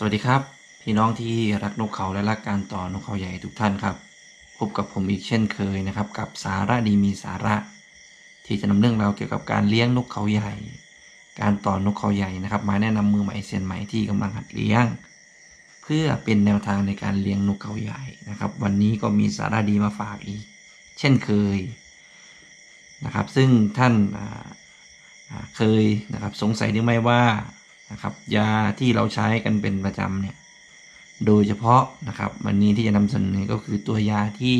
สวัสดีครับ พี่น้องที่รักนกเขาและรักการต่อนกเขาใหญ่ทุกท่านครับ พบกับผมอีกเช่นเคยนะครับ กับสาระดีมีสาระ ที่จะนำเรื่องราวเกี่ยวกับการเลี้ยงนกเขาใหญ่ การต่อนกเขาใหญ่นะครับ มาแนะนำมือใหม่เซียนใหม่ที่กำลังหัดเลี้ยง เพื่อเป็นแนวทางในการเลี้ยงนกเขาใหญ่นะครับ วันนี้ก็มีสาระดีมาฝากอีก เช่นเคยนะครับ ซึ่งท่านเคยนะครับสงสัยหรือไม่ว่า นะครับ ยาที่เราใช้กันเป็นประจำเนี่ยโดยเฉพาะนะครับ วันนี้ที่จะนำเสนอก็คือตัวยาที่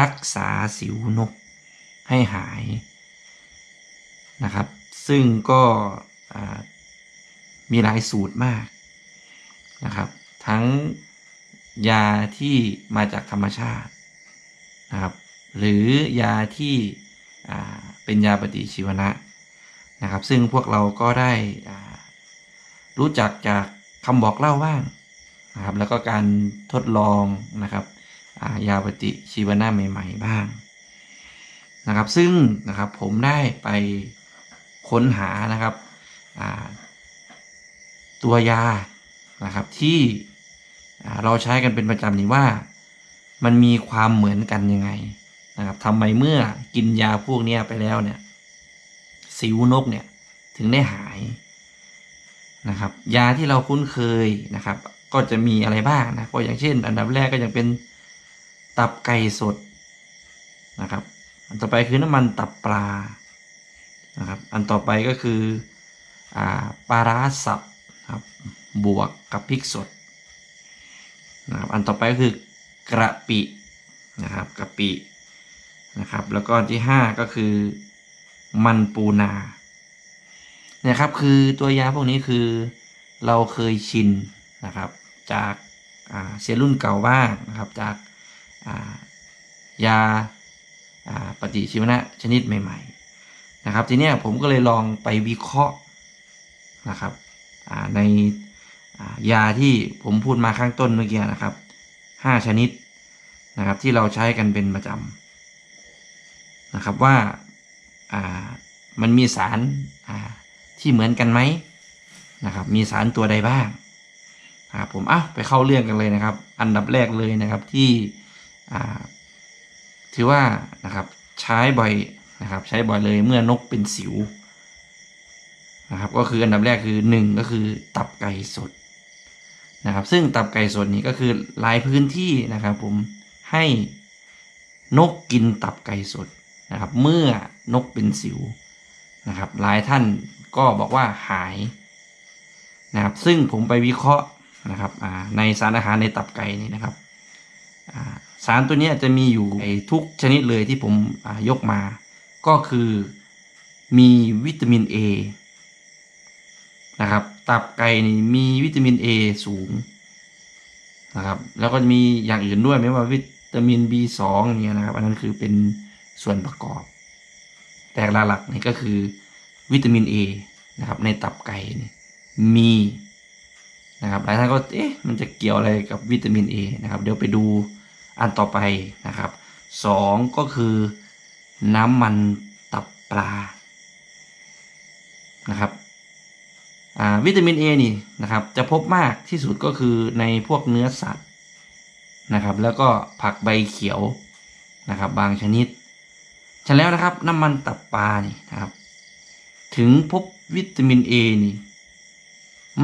รักษาสิวนกให้หายนะครับ ซึ่งก็มีหลายสูตรมากนะครับ ทั้งยาที่มาจากธรรมชาตินะครับ หรือยาที่เป็นยาปฏิชีวนะนะครับ ซึ่งพวกเราก็ได้ รู้จักจากคำบอกเล่าบ้างนะครับ แล้วก็การทดลองนะครับายาปฏิชีวนะใหม่ ๆ บ้างนะครับ ซึ่งนะครับผมได้ไปค้นหานะครับตัวยานะครับที่เราใช้กันเป็นประจำนี้ว่ามันมีความเหมือนกันยังไงนะครับทำไมเมื่อกินยาพวกนี้ไปแล้วเนี่ย สิวนกเนี่ยถึงได้หาย นะครับ ยาที่เราคุ้นเคยนะครับ ก็จะมีอะไรบ้างนะก็อย่างเช่น อันดับแรกก็ยังเป็นตับไก่สดนะครับ อันต่อไปคือน้ำมันตับปลานะครับ อันต่อไปก็คืออปลาร้าสับครับบวกกับพริกสดนะครับอันต่อไปก็คือกระปินะครับกระปินะครับ แล้วก็อันที่ห้าก็คือมันปูนา นี่ยครับ คือตัวยาพวกนี้คือเราเคยชินนะครับ จากาเสียรุ่นเก่าบ้างนะครับ จากายาาปฏิชีวนะชนิดใหม่ ๆ นะครับ ทีนี้ผมก็เลยลองไปวิเคราะห์นะครับในายาที่ผมพูดมาข้างต้นเมื่อกี้นะครับห้าชนิดนะครับที่เราใช้กันเป็นประจำนะครับว่าามันมีสาร ที่เหมือนกันไหมนะครับ มีสารตัวใดบ้างนะครับผมอะไปเข้าเรื่องกันเลยนะครับ อันดับแรกเลยนะครับที่ถือว่านะครับใช้บ่อยนะครับ ใช้บ่อยเลยเมื่อนกเป็นสิวนะครับ ก็คืออันดับแรกคือหนึ่งก็คือตับไก่สดนะครับ ซึ่งตับไก่สดนี้ก็คือหลายพื้นที่นะครับ ผมให้นกกินตับไก่สดนะครับ เมื่อนกเป็นสิวนะครับ หลายท่าน ก็บอกว่าหายนะครับ ซึ่งผมไปวิเคราะห์นะครับในสารอาหารในตับไก่นี่นะครับสารตัวนี้จะมีอยู่ในทุกชนิดเลยที่ผมยกมา ก็คือมีวิตามิน A นะครับ ตับไก่นี่มีวิตามิน A สูงนะครับแล้วก็มีอย่างอื่นด้วยไม่ว่าวิตามิน B2 เนี่ยนะครับ อันนั้นคือเป็นส่วนประกอบ แต่หลักๆนี่ก็คือ วิตามิน A นะครับในตับไก่มีนะครับหลายท่านก็เอ๊ะมันจะเกี่ยวอะไรกับวิตามิน A นะครับเดี๋ยวไปดูอันต่อไปนะครับสองก็คือน้ำมันตับปลานะครับวิตามิน A นี่นะครับจะพบมากที่สุดก็คือในพวกเนื้อสัตว์นะครับ แล้วก็ผักใบเขียวนะครับบางชนิดฉันแล้วนะครับน้ำมันตับปลานี่นะครับ ถึงพบวิตามิน A นี่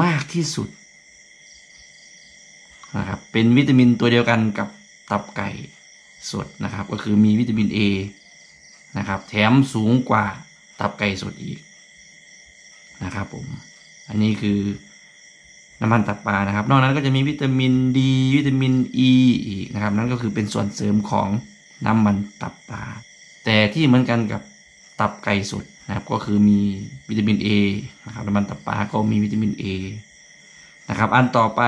มากที่สุดนะครับเป็นวิตามินตัวเดียวกันกับตับไก่สดนะครับ ก็คือมีวิตามิน A นะครับ แถมสูงกว่าตับไก่สดอีกนะครับผม อันนี้คือน้ำมันตับปลานะครับ นอกนั้นก็จะมีวิตามินดีวิตามิน E อีกนะครับ นั่นก็คือเป็นส่วนเสริมของน้ำมันตับปลาแต่ที่เหมือนกันกับตับไก่สด นะครับก็คือมีวิตามิน A นะครับน้ำมันตับปลาก็มีวิตามิน A นะครับอันต่อไป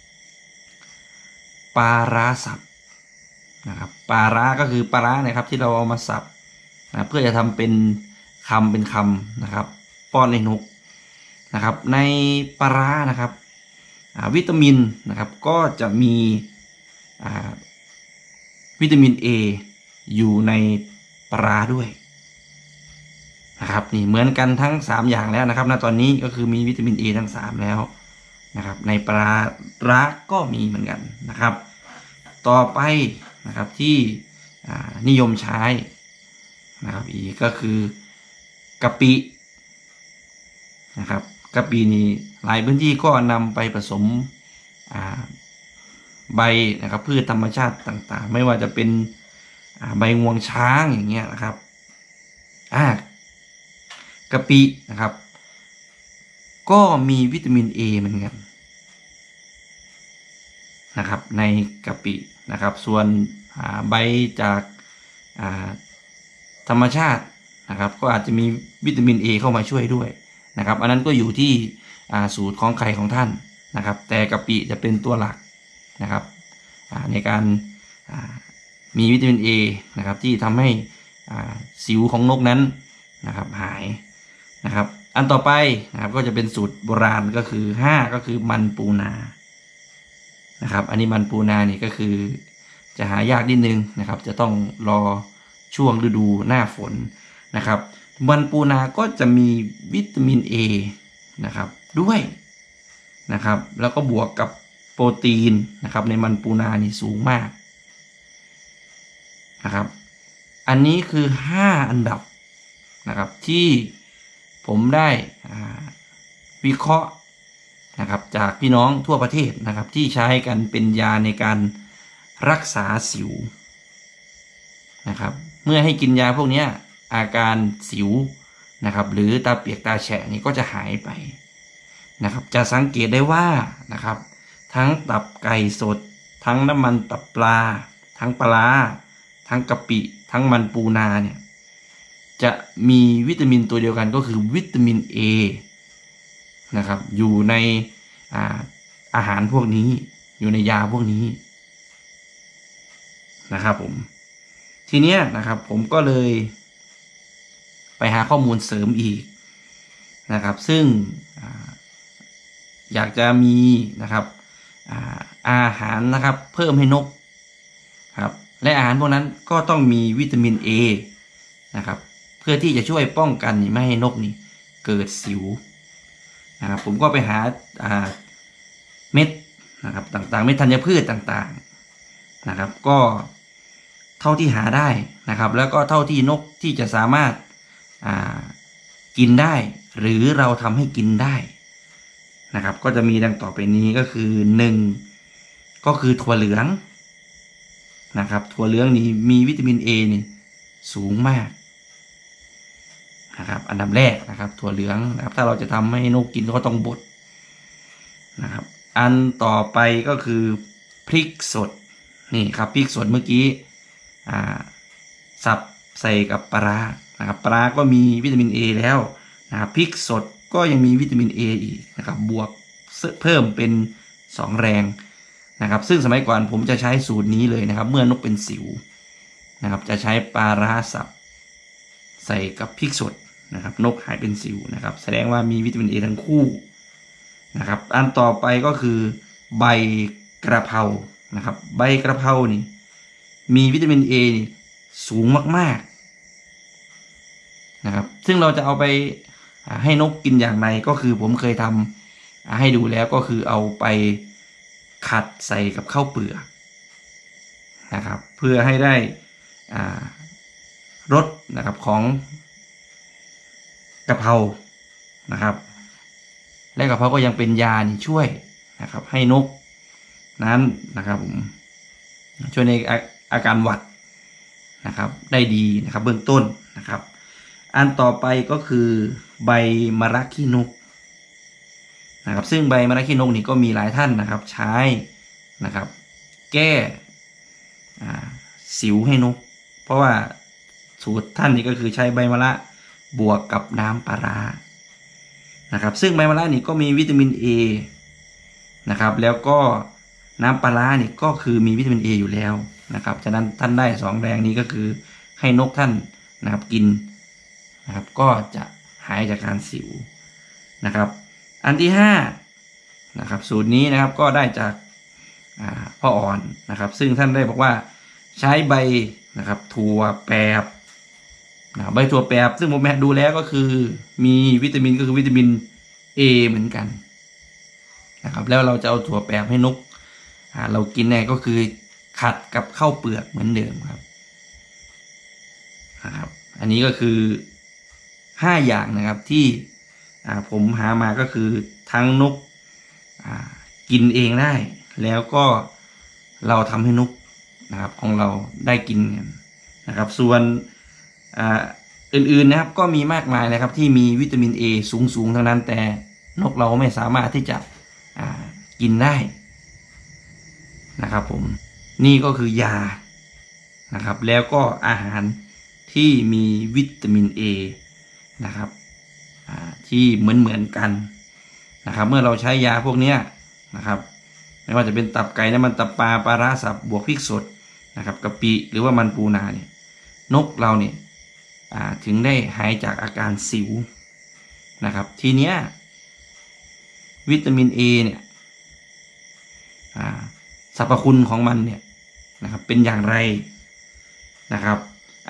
3 ปลาร้าสับนะครับปลาร้าก็คือปลาร้านะครับที่เราเอามาสับนะเพื่อจะทำเป็นคำเป็นคำนะครับ ป้อนในนกนะครับ ในปลาร้านะครับวิตามินนะครับก็จะมีวิตามิน A อยู่ในปลาด้วย นะครับนี่เหมือนกันทั้ง 3 อย่างแล้วนะครับณตอนนี้ก็คือมีวิตามิน A ทั้ง 3 แล้วนะครับ ในปลาร้าก็มีเหมือนกันนะครับ ต่อไปนะครับที่นิยมใช้นะครับอีกก็คือกะปินะครับกะปินี่หลายพื้นที่ก็นำไปผสมใบนะครับพืชธรรมชาติต่างๆ ไม่ว่าจะเป็นใบงวงช้างอย่างเงี้ยนะครับอ่า กะปินะครับ ก็มีวิตามิน A เหมือนกันนะครับในกะปินะครับ ส่วนใบจากาธรรมชาตินะครับ ก็อาจจะมีวิตามิน A เข้ามาช่วยด้วยนะครับ อันนั้นก็อยู่ที่สูตรของใครของท่านนะครับ แต่กะปิจะเป็นตัวหลักนะครับในการามีวิตามิน A นะครับที่ทำให้สิวของนกนั้นนะครับหาย นะครับ อันต่อไปนะครับก็จะเป็นสูตรโบราณก็คือ 5 ก็คือมันปูนานะครับ อันนี้มันปูนานี่ก็คือจะหายากนิดนึงนะครับ จะต้องรอช่วงฤดูหน้าฝนนะครับ มันปูนาก็จะมีวิตามิน A นะครับด้วยนะครับ แล้วก็บวกกับโปรตีนนะครับ ในมันปูนานี่สูงมากนะครับ อันนี้คือ 5 อันดับนะครับที่ ผมได้วิเคราะห์นะครับจากพี่น้องทั่วประเทศนะครับ ที่ใช้กันเป็นยาในการรักษาสิวนะครับ เมื่อให้กินยาพวกนี้อาการสิวนะครับ หรือตาเปียกตาแฉะนี่ก็จะหายไปนะครับ จะสังเกตได้ว่านะครับ ทั้งตับไก่สด ทั้งน้ำมันตับปลา ทั้งปลา ทั้งกะปิ ทั้งมันปูนาเนี่ย มีวิตามินตัวเดียวกันก็คือวิตามิน A นะครับ อยู่ในอาอาหารพวกนี้ อยู่ในยาพวกนี้นะครับผม ทีเนี้ยนะครับ ผมก็เลย ไปหาข้อมูลเสริมอีกนะครับ ซึ่งออยากจะมีนะครับอาอาหารนะครับ เพิ่มให้นกครับ และอาหารพวกนั้นก็ต้องมีวิตามิน A นะครับ เพื่อที่จะช่วยป้องกันไม่ให้นกนี่เกิดสิวนะครับผมก็ไปหาเม็ดนะครับต่างๆเม็ดธัญพืชต่างๆนะครับ ก็เท่าที่หาได้นะครับ แล้วก็เท่าที่นกที่จะสามารถากินได้ หรือเราทำให้กินได้นะครับ ก็จะมีดังต่อไปนี้ก็คือหนึ่งก็คือถั่วเหลืองนะครับ ถั่วเหลืองนี้มีวิตามิน A นี่สูงมาก นะครับอันดับแรกนะครับถั่วเหลืองนะครับ ถ้าเราจะทำให้นกกินก็ต้องบดนะครับ อันต่อไปก็คือพริกสดนี่ครับพริกสดเมื่อกี้อ่าสับใส่กับปลาร้านะครับปลาร้าก็มีวิตามิน A แล้วนะครับพริกสดก็ยังมีวิตามิน A อีกนะครับบวกเพิ่มเป็น 2 แรงนะครับ ซึ่งสมัยก่อนผมจะใช้สูตรนี้เลยนะครับ เมื่อนกเป็นสิวนะครับ จะใช้ปลาร้าสับใส่กับพริกสด นะครับนกหายเป็นสิวนะครับ แสดงว่ามีวิตามินเอทั้งคู่นะครับ อันต่อไปก็คือใบกระเพรานะครับ ใบกระเพรานี่มีวิตามินเอนี่สูงมากๆนะครับ ซึ่งเราจะเอาไปให้นกกินอย่างไรก็คือผมเคยทำอ่าให้ดูแล้วก็คือเอาไปขัดใส่กับข้าวเปลือกนะครับ เพื่อให้ได้รสนะครับของ กะเพรานะครับ และกะเพราก็ยังเป็นยานี่ช่วยนะครับ ให้นกนั้นนะครับผมช่วยในอาอาการหวัดนะครับ ได้ดีนะครับเบื้องต้นนะครับ อันต่อไปก็คือใบมะระขี้นกนะครับ ซึ่งใบมะระขี้นกนี่ก็มีหลายท่านนะครับ ใช้นะครับ แก้สิวให้นก เพราะว่าสูตรท่านนี่ก็คือใช้ใบมะระ บวกกับน้ำปลารานะครับ ซึ่งใบมะระนี่ก็มีวิตามิน A นะครับ แล้วก็น้ำปลาร้านี่ก็คือมีวิตามิน A อยู่แล้วนะครับ ฉะนั้นท่านได้สองแรงนี้ก็คือให้นกท่านนะครับกินนะครับ ก็จะหายจากการสิวนะครับ อันที่ห้านะครับสูตรนี้นะครับก็ได้จากาพ่ออ่อนนะครับ ซึ่งท่านได้บอกว่าใช้ใบนะครับถั่วแปบ นะใบถั่วแปบซึ่งผมแมดูแล้วก็คือ มีวิตามินก็คือวิตามิน A เหมือนกันนะครับ แล้วเราจะเอาถั่วแปบให้นกเรากินเนี่ยก็คือขัดกับข้าวเปลือกเหมือนเดิมครับนะครับ อันนี้ก็คือห้าอย่างนะครับที่ผมหามาก็คือทั้งนกกินเองได้ แล้วก็เราทำให้นกนะครับของเราได้กินกันนะครับ ส่วน อื่นๆนะครับก็มีมากมายนะครับที่มีวิตามิน A สูงๆทั้งนั้นแต่นกเราไม่สามารถที่จะกินได้นะครับผมนี่ก็คือยานะครับ แล้วก็อาหารที่มีวิตามิน A นะครับที่เหมือนเหมือนๆกันนะครับ เมื่อเราใช้ยาพวกนี้นะครับ ไม่ว่าจะเป็นตับไก่น้ำมันตับปลาปลาร้าสับบวกพริกสดนะครับกะปิหรือว่ามันปูนาเนี่ยนกเราเนี่ย ถึงได้หายจากอาการสิวนะครับ ทีเนี้ยวิตามิน A เนี่ยอ่าสรรพคุณของมันเนี่ยนะครับเป็นอย่างไรนะครับ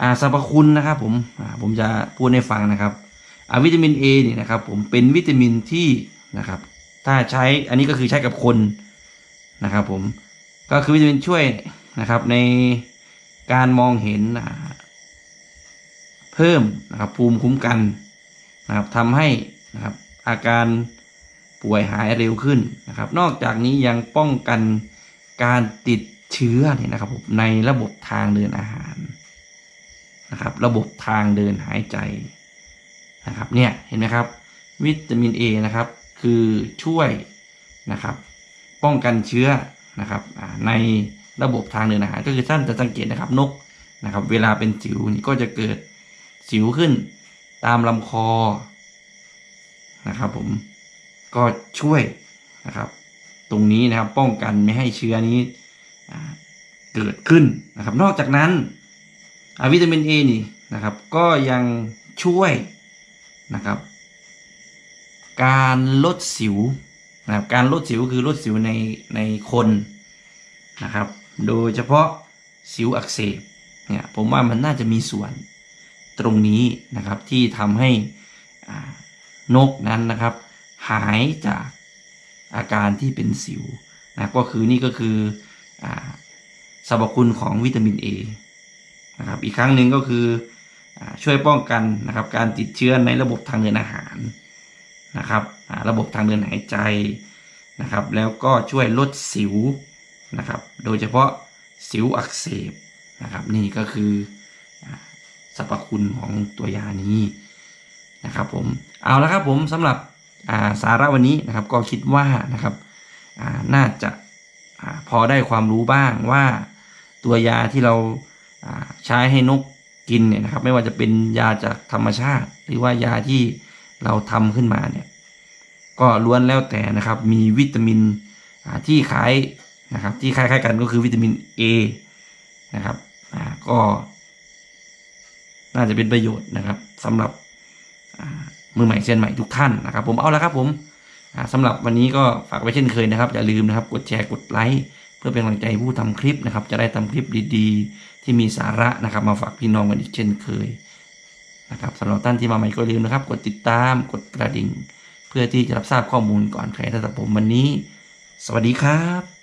อ่าสรรพคุณนะครับผมผมจะพูดให้ฟังนะครับวิตามิน A เนี่ยนะครับผมเป็นวิตามินที่นะครับถ้าใช้อันนี้ก็คือใช้กับคนนะครับผมก็คือวิตามินช่วยนะครับในการมองเห็น เพิ่มนะครับภูมิคุ้มกันนะครับทำให้นะครับอาการป่วยหายเร็วขึ้นนะครับ นอกจากนี้ยังป้องกันการติดเชื้อเนี่ยนะครับผมในระบบทางเดินอาหารนะครับ ระบบทางเดินหายใจนะครับเนี่ยเห็นไหมครับ วิตามิน A นะครับ คือช่วยนะครับ ป้องกันเชื้อนะครับในระบบทางเดินอาหารก็คือท่านจะสังเกตนะครับนกนะครับ เวลาเป็นสิวนี่ก็จะเกิด สิวขึ้น ตามลำคอนะครับผมก็ช่วยนะครับ ตรงนี้นะครับป้องกันไม่ให้เชื้อนี้เกิดขึ้นนะครับ นอกจากนั้นวิตามิน A นี่นะครับ ก็ยังช่วยนะครับ การลดสิวนะครับการลดสิวคือลดสิวในในคนนะครับ โดยเฉพาะสิวอักเสบเนี่ยผมว่ามันน่าจะมีส่วน ตรงนี้นะครับที่ทำให้นกนั้นนะครับ หายจากอาการที่เป็นสิวนะก็คือนี่ก็คืออสรรพคุณของวิตามิน A นะครับอีกครั้งหนึ่งก็คืออช่วยป้องกันนะครับการติดเชื้อในระบบทางเดินอาหารนะครับระบบทางเดินหายใจนะครับ แล้วก็ช่วยลดสิวนะครับ โดยเฉพาะสิวอักเสบนะครับ นี่ก็คืออ รรพคุณของตัวยานี้นะครับผมเอาละครับผมสำหรับาสาระวันนี้นะครับก็คิดว่านะครับน่าจะาพอได้ความรู้บ้างว่าตัวยาที่เราาใช้ให้นกกินเนี่ยนะครับไม่ว่าจะเป็นยาจากธรรมชาติ หรือว่ายาที่เราทำขึ้นมาเนี่ยก็ล้วนแล้วแต่นะครับมีวิตามินาที่คล้ายนะครับที่คล้ายๆกันก็คือวิตามิน A นะครับก็ น่าจะเป็นประโยชน์นะครับสำหรับมือใหม่เซียนใหม่ทุกท่านนะครับ ผมเอาละครับผมอ่าสำหรับวันนี้ก็ฝากไว้เช่นเคยนะครับ อย่าลืมนะครับ กดแชร์กดไลค์เพื่อเป็นกำลังใจผู้ทำคลิปนะครับ จะได้ทำคลิปดีๆ ที่มีสาระนะครับ มาฝากพี่น้องกันอีกเช่นเคยนะครับสำหรับท่านที่มาใหม่ก็ลืมนะครับ กดติดตามกดกระดิ่ง เพื่อที่จะรับทราบข้อมูลก่อนใครถ้าผมวันนี้ สวัสดีครับ